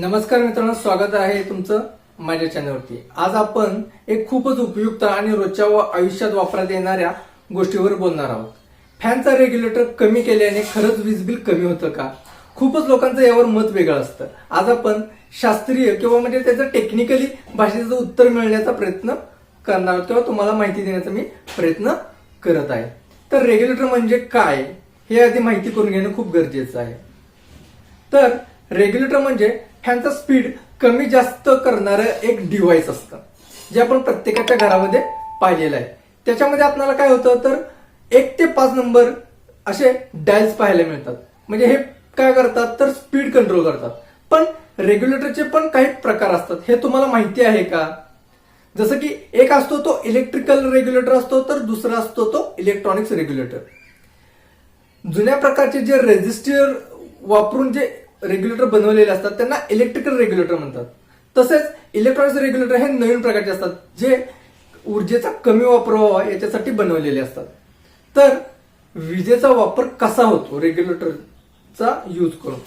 नमस्कार मित्रांनो स्वागत आहे तुमचं माझ्या चॅनलवरती आज आपण एक खूपच उपयुक्त आणि रोजच्या व आयुष्यात वापरात येणाऱ्या गोष्टीवर बोलणार आहोत. फॅनचा रेग्युलेटर कमी केल्याने खरंच वीज बिल कमी होतं का? खूपच लोकांचं यावर मत वेगळं असतं. आज आपण शास्त्रीय किंवा म्हणजे त्याचं टेक्निकली भाषेचं उत्तर मिळण्याचा प्रयत्न करणार आहोत किंवा तुम्हाला माहिती देण्याचा मी प्रयत्न करत आहे. तर रेग्युलेटर म्हणजे काय? हे आधी माहिती करून घेणं खूप गरजेचं आहे. तर रेग्युलेटर म्हणजे फॅनचा स्पीड कमी जास्त करणारं एक डिव्हाइस असतं जे आपण प्रत्येकाच्या घरामध्ये पाहिलेलं आहे. त्याच्यामध्ये आपल्याला काय होतं तर एक ते पाच नंबर असे डायल्स पाहायला मिळतात. म्हणजे हे काय करतात तर स्पीड कंट्रोल करतात. पण रेग्युलेटरचे पण काही प्रकार असतात. हे तुम्हाला माहिती आहे का? जसं की एक असतो तो इलेक्ट्रिकल रेग्युलेटर असतो तर दुसरा असतो तो इलेक्ट्रॉनिक्स रेग्युलेटर जुन्या प्रकारचे जे रेजिस्टर वापरून जे रेग्युलेटर बनवलेले असतात त्यांना इलेक्ट्रिकल रेग्युलेटर म्हणतात. तसेच इलेक्ट्रॉनिक्स रेग्युलेटर हे नवीन प्रकारचे असतात जे ऊर्जेचा कमी वापर व्हावा याच्यासाठी बनवलेले असतात. तर विजेचा वापर कसा होतो रेग्युलेटरचा यूज करून?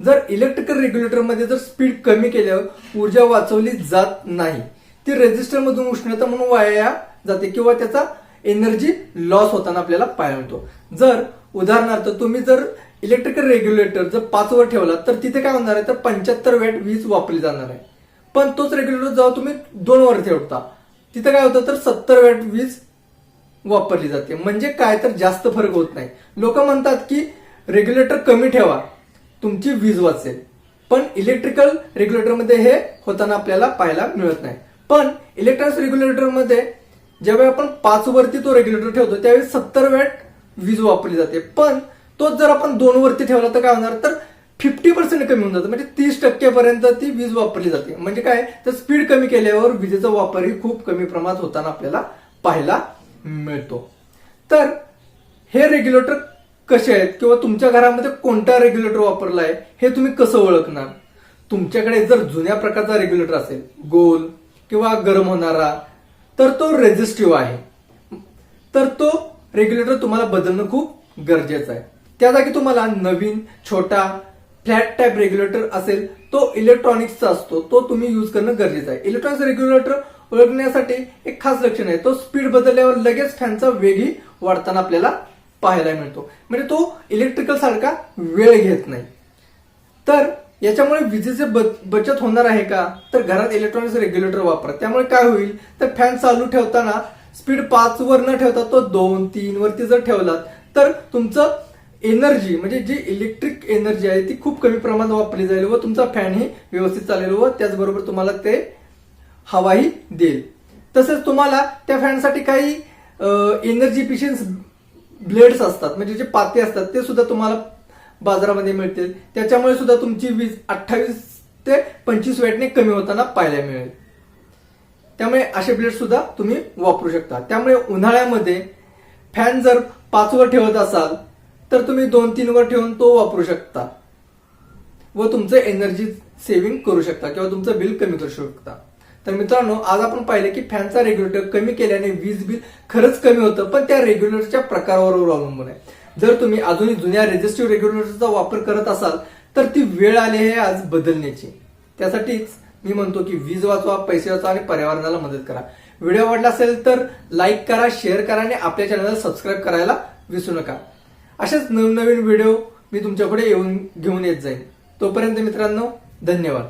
जर इलेक्ट्रिकल रेग्युलेटरमध्ये जर स्पीड कमी केल्यावर ऊर्जा वाचवली जात नाही ती रेजिस्टरमधून उष्णता म्हणून वाया जाते किंवा त्याचा एनर्जी लॉस होताना आपल्याला पाहायला मिळतो. जर उदाहरणार्थ तुम्ही जर इलेक्ट्रिकल रेग्युलेटर जर पाच वर ठेवला तर तिथे काय होणार आहे? तर पंच्याहत्तर वॅट वीज वापरली जाणार आहे. पण तोच रेग्युलेटर जेव्हा तुम्ही दोन वर ठेवता तिथे काय होतं? तर सत्तर वॅट वीज वापरली जाते. म्हणजे काय? तर जास्त फरक होत नाही. लोक म्हणतात की रेग्युलेटर कमी ठेवा तुमची वीज वाचेल. पण इलेक्ट्रिकल रेग्युलेटरमध्ये हे होताना आपल्याला पाहायला मिळत नाही. पण इलेक्ट्रॉनिक्स रेग्युलेटरमध्ये ज्यावेळी आपण पाच वरती तो रेग्युलेटर ठेवतो त्यावेळी सत्तर वॅट वीज वापरली जाते. पण तोच जर आपण दोन वरती ठेवला तर काय होणार? तर फिफ्टी पर्सेंट कमी होऊन जातं. म्हणजे तीस टक्क्यापर्यंत ती वीज वापरली जाते. म्हणजे काय? तर स्पीड कमी केल्यावर विजेचा वापरही खूप कमी प्रमाणात होताना आपल्याला पाहायला मिळतो. तर हे रेग्युलेटर कसे आहेत? किंवा तुमच्या घरामध्ये कोणता रेग्युलेटर वापरला आहे? हे तुम्ही कसं ओळखणार? तुमच्याकडे जर जुन्या प्रकारचा रेग्युलेटर असेल गोल किंवा गरम होणारा तर तो रेझिस्टिव्ह आहे. तर तो रेग्युलेटर तुम्हाला बदलणं खूप गरजेचं आहे. त्या जागी तुम्हाला नवीन छोटा फ्लॅट टाईप रेग्युलेटर असेल तो इलेक्ट्रॉनिक्सचा असतो तो तुम्ही यूज करणं गरजेचं आहे. इलेक्ट्रॉनिक्स रेग्युलेटर ओळखण्यासाठी एक खास लक्षण आहे तो स्पीड बदलल्यावर लगेच फॅनचा वेगही वाढताना आपल्याला पाहायला मिळतो. म्हणजे तो इलेक्ट्रिकल सारखा वेळ घेत नाही. तर याच्यामुळे विजेचे बचत होणार आहे का? तर घरात इलेक्ट्रॉनिक्स रेग्युलेटर वापरा. त्यामुळे काय होईल? तर फॅन चालू ठेवताना स्पीड पाच वर न ठेवता तो दोन तीन वरती जर ठेवलात तर तुमचं एनर्जी म्हणजे जी इलेक्ट्रिक एनर्जी आहे ती खूप कमी प्रमाणात वापरली जाईल व तुमचा फॅनही व्यवस्थित चालेल व त्याचबरोबर तुम्हाला ते हवाही देईल. तसेच तुम्हाला त्या फॅनसाठी काही एनर्जी इफिशियन्स ब्लेड्स असतात म्हणजे जे पाते असतात ते सुद्धा तुम्हाला बाजारामध्ये मिळतील. त्याच्यामुळे सुद्धा तुमची वीज अठ्ठावीस ते पंचवीस वॅटने कमी होताना पाहायला मिळेल. त्यामुळे असे ब्लेड सुद्धा तुम्ही वापरू शकता. त्यामुळे उन्हाळ्यामध्ये फॅन जर पाच वर ठेवत असाल तर तुम्ही दोन तीन वर ठेवून तो वापरू शकता. व तुमचं एनर्जी सेव्हिंग करू शकता किंवा तुमचं बिल कमी करू शकता. तर मित्रांनो आज आपण पाहिलं की फॅनचा रेग्युलेटर कमी केल्याने वीज बिल खरंच कमी होतं पण त्या रेग्युलेटरच्या प्रकारावर अवलंबून आहे. जर तुम्ही अजूनही जुन्या रेजिस्टिव्ह रेग्युलेटरचा वापर करत असाल तर ती वेळ आली आहे आज बदलण्याची. त्यासाठीच मी म्हणतो की वीज वाचवा पैसे वाचवा आणि पर्यावरणाला मदत करा. व्हिडिओ आवडला असेल तर लाईक करा शेअर करा आणि आपल्या चॅनलला सबस्क्राईब करायला विसरू नका. असेच नवनवीन व्हिडिओ मी तुमच्याकडे येऊन घेऊन येत जाईन. तोपर्यंत मित्रांनो धन्यवाद.